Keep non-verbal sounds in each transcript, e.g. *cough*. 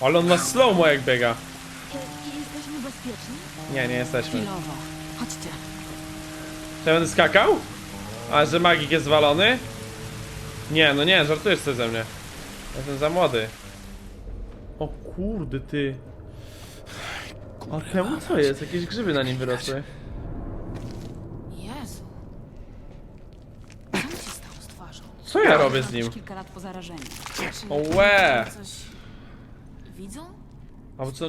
Ale on ma slow-mo jak biega. i- jesteśmy bezpieczni? Nie, nie jesteśmy. Chwilowo. Chodźcie. Czy ja będę skakał? A, że magik jest zwalony? Nie, no nie, żartujesz sobie ze mnie. Jestem za młody. O kurde, ty. A temu co jest? Jakieś grzyby na nim wyrosły. Jezu. Co ci stało z twarzą? Co ja robię z nim? Już kilka lat po zarażeniu. Czy! Coś... Widzą? A co...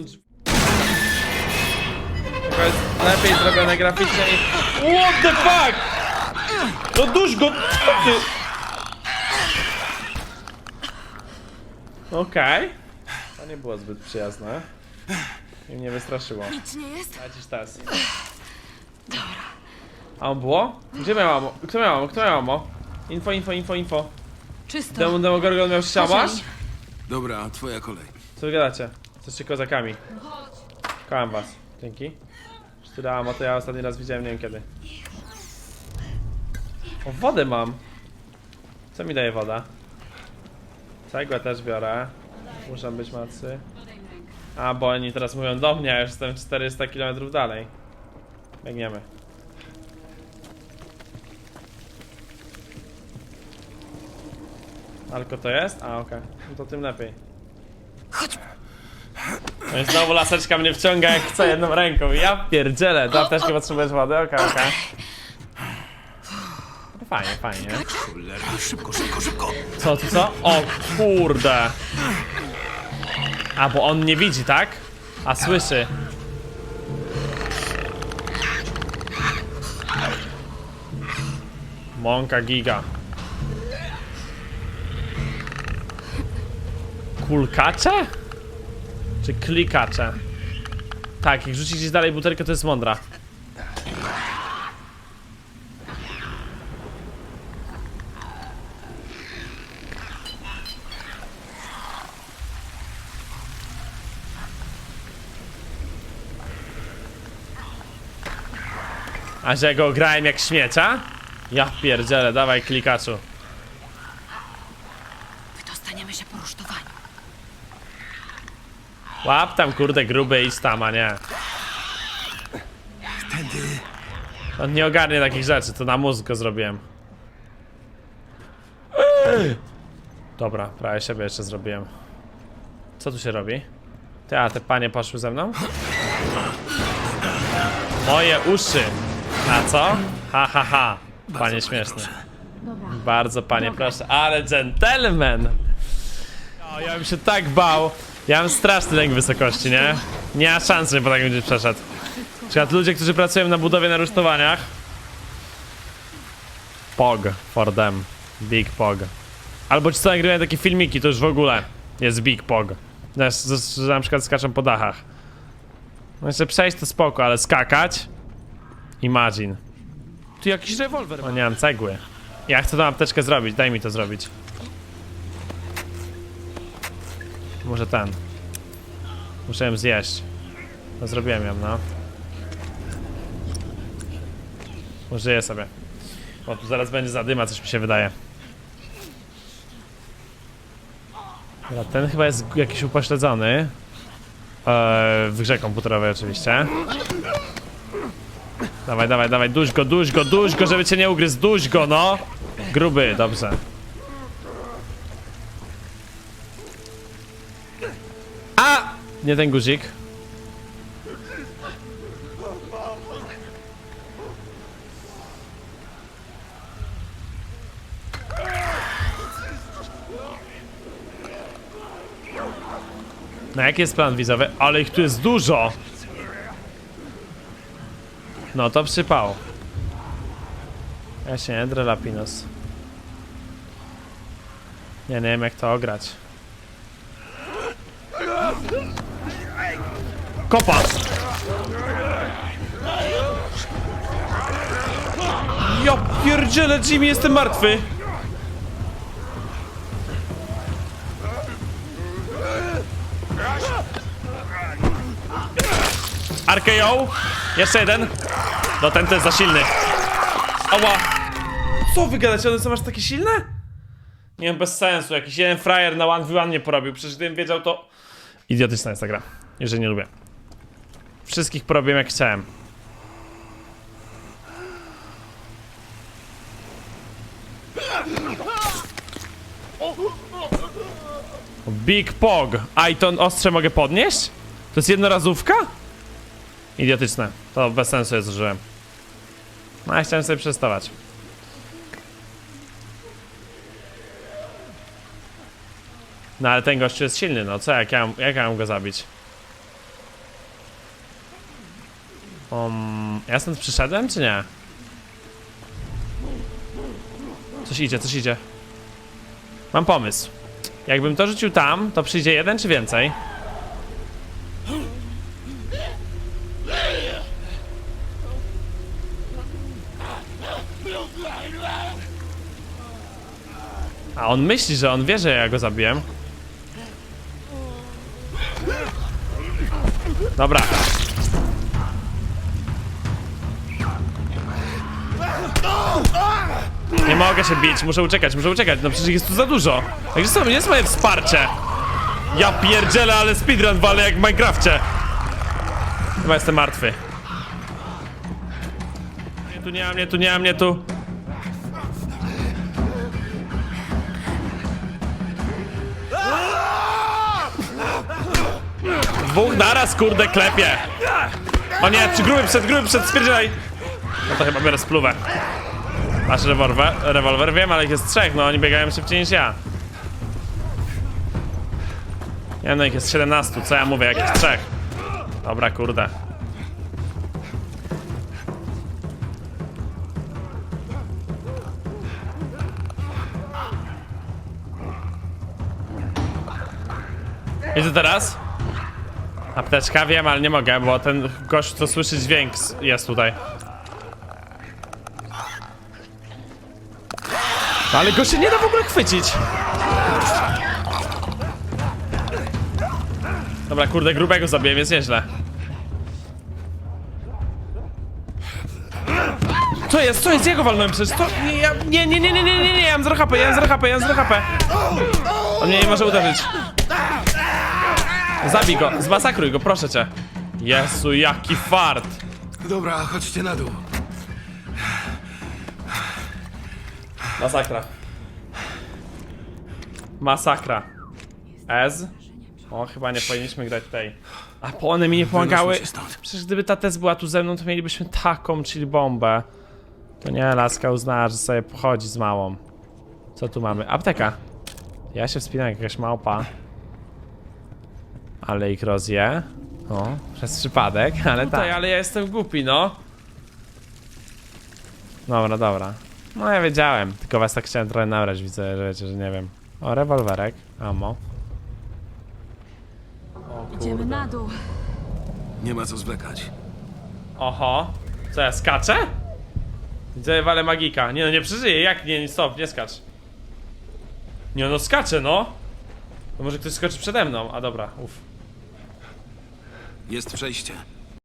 To jest lepiej zrobione graficznie i... What the fuck? No dusz go! Ty? Okej. To nie było zbyt przyjazne. I mnie wystraszyło. Nic nie jest? Lecisz teraz. A on było? Gdzie miał amo? Kto miał amo? Kto miał amo? Info, info, info, info. Czysto. Demo, Demogorgon miał? Zaczęli. Dobra, twoja kolej. Co wy gadacie? Jesteście kozakami. Kocham was. Dzięki. Tyle amo, to ja ostatni raz widziałem, nie wiem kiedy. O, wodę mam. Co mi daje woda? Cegłę też biorę. Muszą być macy. A, bo oni teraz mówią do mnie, a już jestem 400 km dalej. Biegniemy. Alko to jest? A, okej. No to tym lepiej. No i znowu laseczka mnie wciąga jak chce jedną ręką. Ja pierdzielę, do apteczki potrzebujesz wody? Okej, okej. No Fajnie, fajnie. Cholera, szybko, szybko, szybko! Co, tu co? O kurde. A, bo on nie widzi, tak? A słyszy. Mąka giga. Kulkacze? Czy klikacze? Tak, jak rzucić gdzieś dalej butelkę, to jest mądra. A że go grałem jak śmiecia? Ja pierdzielę, dawaj klikaczu. Wydostaniemy się po rusztowaniu. Łap tam kurde gruby tam, a nie. Tędy. On nie ogarnie takich rzeczy, to na mózg go zrobiłem. Dobra, prawie siebie jeszcze zrobiłem. Co tu się robi? Ty, a te panie poszły ze mną? Moje uszy! Na co? Ha, ha, ha. Panie śmieszne. Bardzo panie proszę, ale gentleman! O, ja bym się tak bał. Ja mam straszny lęk wysokości, nie? Nie ma szans, żeby po takim gdzieś przeszedł. Na przykład ludzie, którzy pracują na budowie na rusztowaniach. Pog for them. Big pog. Albo ci co nagrywają takie filmiki, to już w ogóle jest big pog. Że na przykład skaczą po dachach. No jeszcze przejść to spoko, ale skakać? Imagine. Tu jakiś rewolwer O, nie mam cegły. Ja chcę tą apteczkę zrobić, daj mi to zrobić. Może ten. Ją zjeść. No zrobiłem ją, no. Je sobie. Bo tu zaraz będzie zadyma, coś mi się wydaje. Dobra, ten chyba jest jakiś upośledzony. Eee, w grze komputerowej oczywiście. Dawaj, dawaj, dawaj, duś go, duś go, duś go, żeby cię nie ugryzł, duś go, no! Gruby, dobrze. Nie ten guzik. No jaki jest plan wizowy? Ale ich tu jest dużo! No to przypał. Ja się nie drę, Lapinos. Ja nie wiem jak to ograć. Kopa! Ja pierdzielę, Jimmy, jestem martwy! RKO! Jeszcze jeden! No ten to jest za silny. Ała! Co wy gadacie? One są aż takie silne? Nie wiem, bez sensu. Jakiś jeden frajer na 1v1 nie porobił. Przecież gdybym wiedział, to... Idiotyczna jest ta gra. Jeżeli nie lubię. Wszystkich porobiłem jak chciałem. Big Pog. A i to ostrze mogę podnieść? To jest jednorazówka? Idiotyczne. To bez sensu jest, że... No, ja chciałem sobie przestawać. No ale ten gościu jest silny, no co, jak ja, jak ja mam go zabić? Um, ja stąd przyszedłem, czy nie? Coś idzie, coś idzie. Mam pomysł. Jakbym to rzucił tam, to przyjdzie jeden czy więcej? A on myśli, że on wie, że ja go zabiłem. Dobra. Nie mogę się bić, muszę uciekać, muszę uciekać, no przecież jest tu za dużo. Także co, jest moje wsparcie. Ja pierdzielę, ale speedrun walę jak w Minecrafcie. Chyba jestem martwy. Nie, tu nie ma mnie, tu nie ma mnie, tu. Dwóch naraz, kurde, klepie. O nie, gruby przed, gruby przed, spierdzielaj. No to chyba biorę spluwę. Masz rewolwer? Rewolwer wiem, ale ich jest trzech, no oni biegają szybciej niż ja. Nie no, ich jest 17, co ja mówię, jakich trzech. Dobra, kurde. I co teraz? Apteczka wiem, ale nie mogę, bo ten gość, co słyszy dźwięk, jest tutaj. Ale go się nie da w ogóle chwycić. Dobra, kurde, grubego zabiłem, jest nieźle. Co jest? Co jest? Jego walnąłem przecież. To... Nie, ja... nie, nie, nie, nie, nie, nie, nie, ja mam 0 HP, ja mam 0 HP, ja mam 0 HP. On mnie nie może uderzyć. Zabij go, zmasakruj go, proszę cię. Jezu, jaki fart. Dobra, chodźcie na dół. Masakra. Masakra. Ez? O, chyba nie powinniśmy grać tej. A po one mi nie pomagały. Przecież gdyby ta test była tu ze mną, to mielibyśmy taką chill bombę. To nie, laska uznała, że sobie pochodzi z małą. Co tu mamy? Apteka. Ja się wspinam jak jakaś małpa. Ale ich rozje. O, przez przypadek, *laughs* ale tak. ale ja jestem głupi, no. Dobra, dobra. No ja wiedziałem, tylko was tak chciałem trochę nabrać, widzę, że wiecie, że nie wiem. O, rewolwerek, ammo. O Idziemy na dół. Nie ma co zwlekać. Oho. Co ja, skaczę? Widzę walę magika. Nie no, nie przeżyję, jak nie, nie, stop, nie skacz. Nie no, skaczę, no. To może ktoś skoczy przede mną, a dobra, uff. Jest przejście.